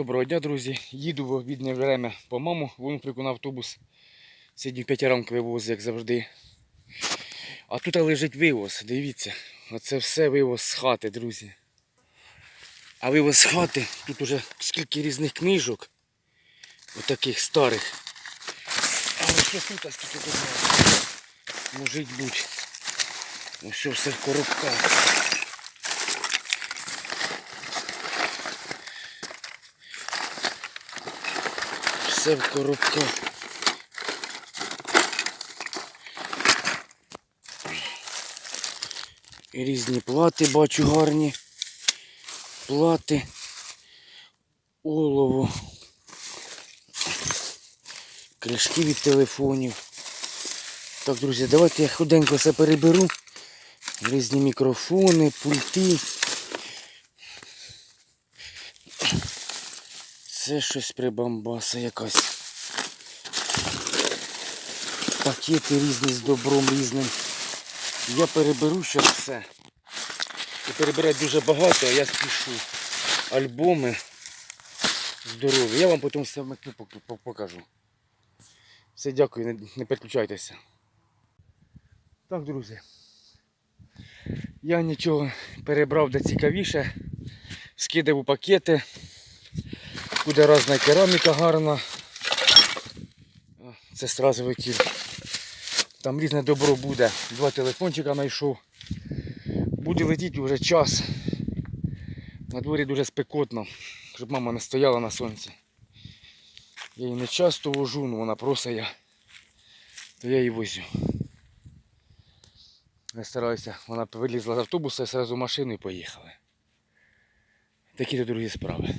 Доброго дня, друзі. Їду в обіднє время по маму, Лунприку на автобус. Сьогодні в п'ятіранку вивоз, як завжди. А тут лежить вивоз, дивіться. Оце все вивоз з хати, друзі. А вивоз з хати, тут уже скільки різних книжок. Отаких старих. А ось тут а скільки тут може бути. Ось все в коробках. Все в коробках. І різні плати бачу гарні. Плати. Олово. Кришки від телефонів. Так, друзі, давайте я худенько все переберу. Різні мікрофони, пульти. Це щось прибамбаса якась. Пакети різні з добром різним. Я переберу зараз все. І перебирати дуже багато, а я спішу. Альбоми здорові. Я вам потім все пок- покажу. Все, дякую, не переключайтеся. Так, друзі. Я нічого перебрав де цікавіше. Скидав у пакети. Буде різна кераміка гарна. Це сразу викид. Там різне добро буде. Два телефончика знайшов. Буде летіти вже час. На дворі дуже спекотно, щоб мама не стояла на сонці. Я її не часто вожу, але вона просить я. То я її возю. Я стараюся, вона вилізла з автобуса і одразу і поїхали. Такі то другі справи.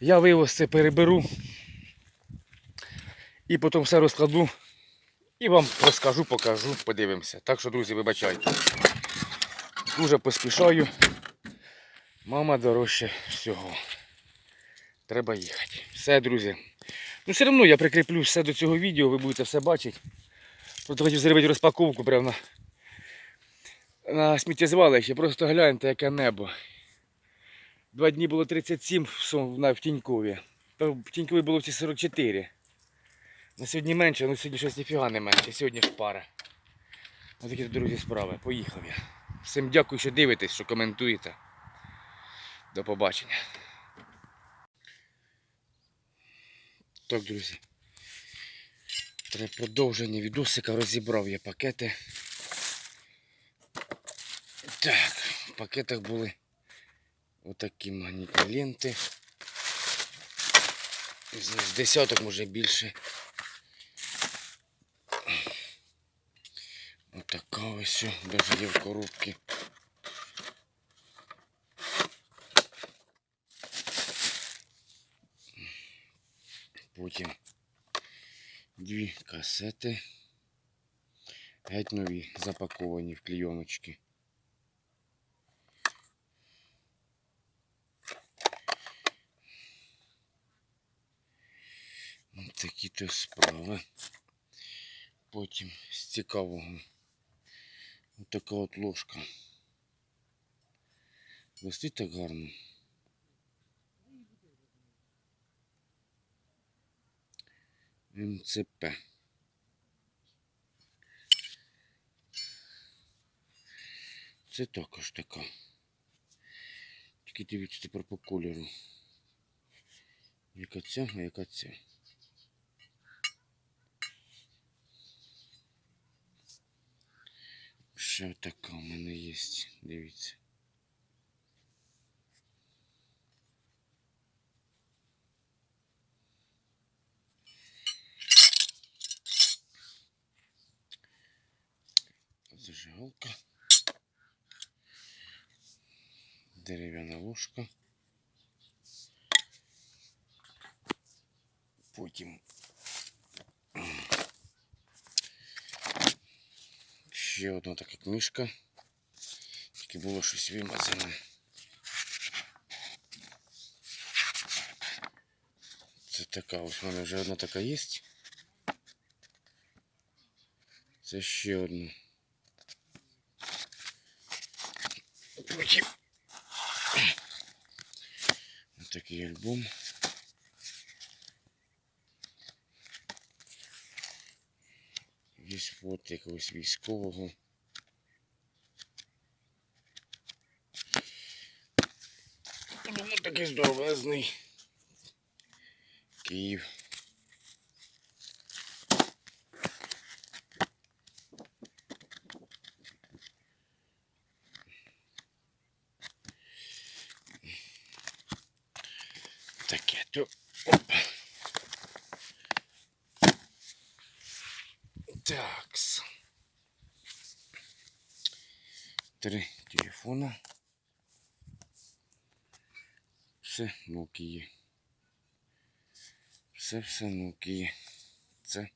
Я вивоз це переберу і потім все розкладу і вам розкажу, покажу, подивимося. Так що, друзі, вибачайте. Дуже поспішаю. Мама дорожче всього. Треба їхати. Все, друзі. Ну, все одно я прикріплю все до цього відео, ви будете все бачити. Просто хотів зробити розпаковку прямо на, на сміттєзвалище. Просто гляньте, яке небо. Два дні було 37 в, Тінькові. То в Тінькові було всі 44. На сьогодні менше, але сьогодні щось ніфіга не менше. Сьогодні ж пара. Ось такі, друзі, справи. Поїхав я. Всім дякую, що дивитесь, що коментуєте. До побачення. Так, друзі. Треба продовження відосика розібрав я пакети. Так, в пакетах були отакі магнітні ленти. З десяток, може більше. Отака ось, навіть є в коробці. Потім дві касети. Геть нові, запаковані в клейоночки. Такі справи. Потім з цікавого ось така от ложка. Висить так гарно. МЦП. Це також така. Тільки дивіться тепер по кольору. Яка ця, а яка ця. Ще така у мене є, дивіться. Зажигалка. Дерев'яна ложка. Потім ще одна така книжка. Тільки було щось вимазане. Це така, ось в мене вже одна така є. Це ще одна. Потім такий альбом. Є фото якогось військового. Альбом такий здоровезний. Київ. Таке то. Опа. Такс. Три телефона. Все Nokia. Все все Nokia. Це,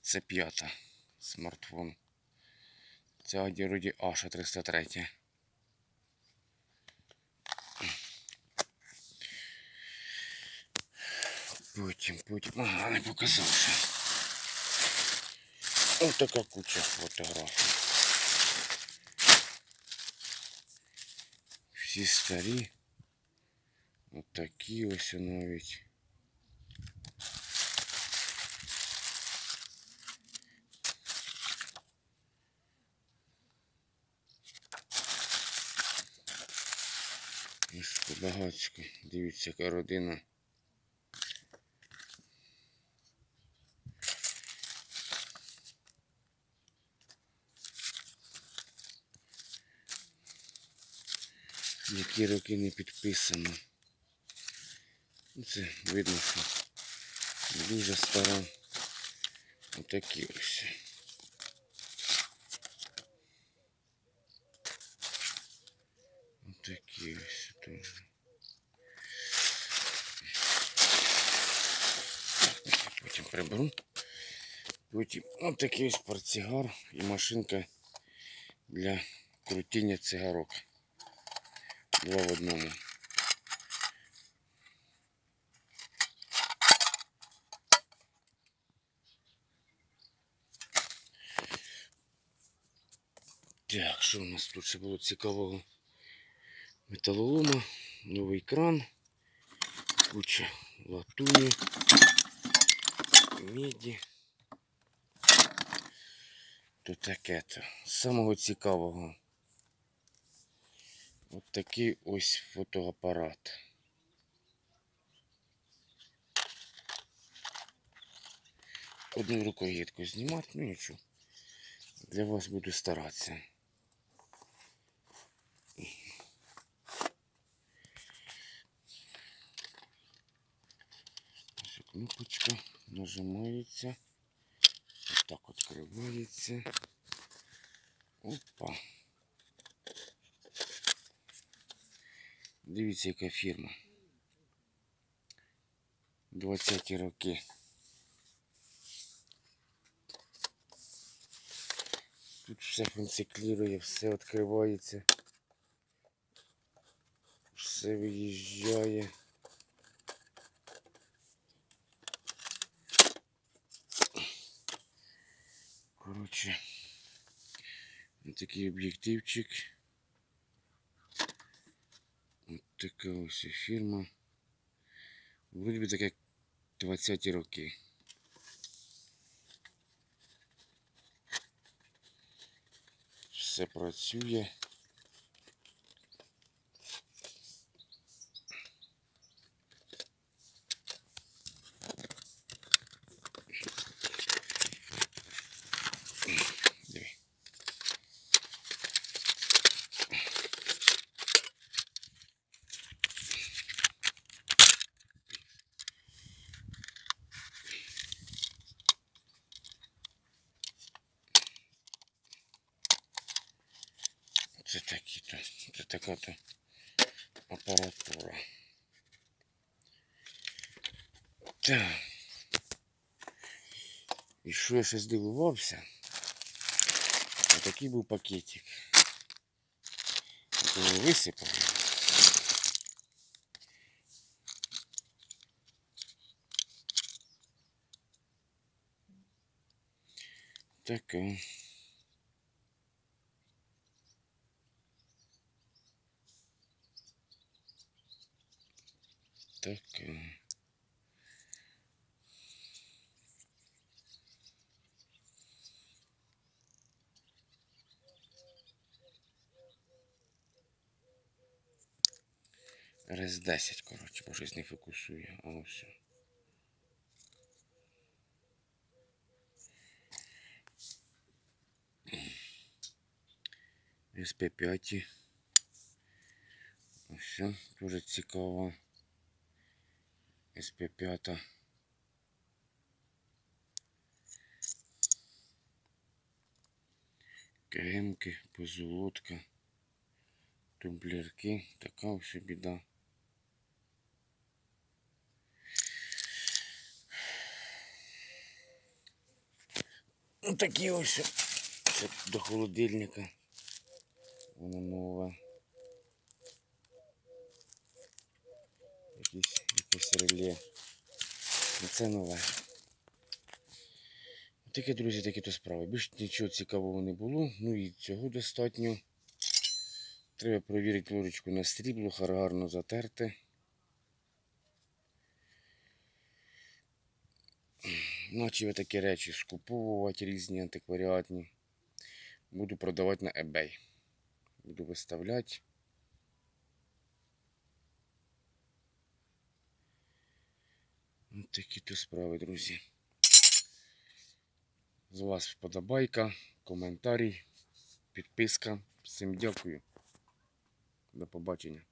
це п'ята смартфон. Це вроді Аша 303. Потім, потім. Ага, не показав ще. Ось така куча фотографій. Всі старі. Ось такі ось навіть. Ось багатсько. Дивіться, яка родина. Які роки не підписано. Ну, Це видно, що дуже стара. Отакі ось. Отакі ось теж. Потім приберу. Потім отакий ось портсигар і машинка для крутіння цигарок. Два в одному. Так, що у нас тут ще було цікавого? Металолома, новий кран, куча латуні, міді. То. Самого цікавого. От такий ось фотоапарат. Одну рукою гідко знімати, ну нічого. Для вас буду старатися. Ось кнопочка нажимається. Ось так відкривається. Опа. Дивіться, яка фірма. 20-ті роки. Тут все функціклірує, все відкривається. Все виїжджає. Коротше, такий об'єктивчик. Ось така ось фірма. Вроді би таке 20-ті роки. Все працює. Це такі то, це така то апаратура. Так. І що я ще здивувався? Отакий був пакетик. Його висипали. Таке. Таке. Раз 10, коротше, бо щось не фокусує. А ось. СП5. Ось, дуже цікаво. СП5. Кремки, позолотка, тумблерки, така ось біда. Ну такі ось. Це до холодильника. Воно нове. Якісь, якесь реле. Ну, Це нове. Таке, друзі, такі то справи. Більш нічого цікавого не було. Ну і цього достатньо. Треба провірити ложечку на стрібло, хар- гарно затерти. Наче такі речі скуповувати різні антикваріатні. Буду продавати на eBay. Буду виставляти. Такі то справи, друзі. З вас вподобайка, коментарі, підписка. Всім дякую. До побачення.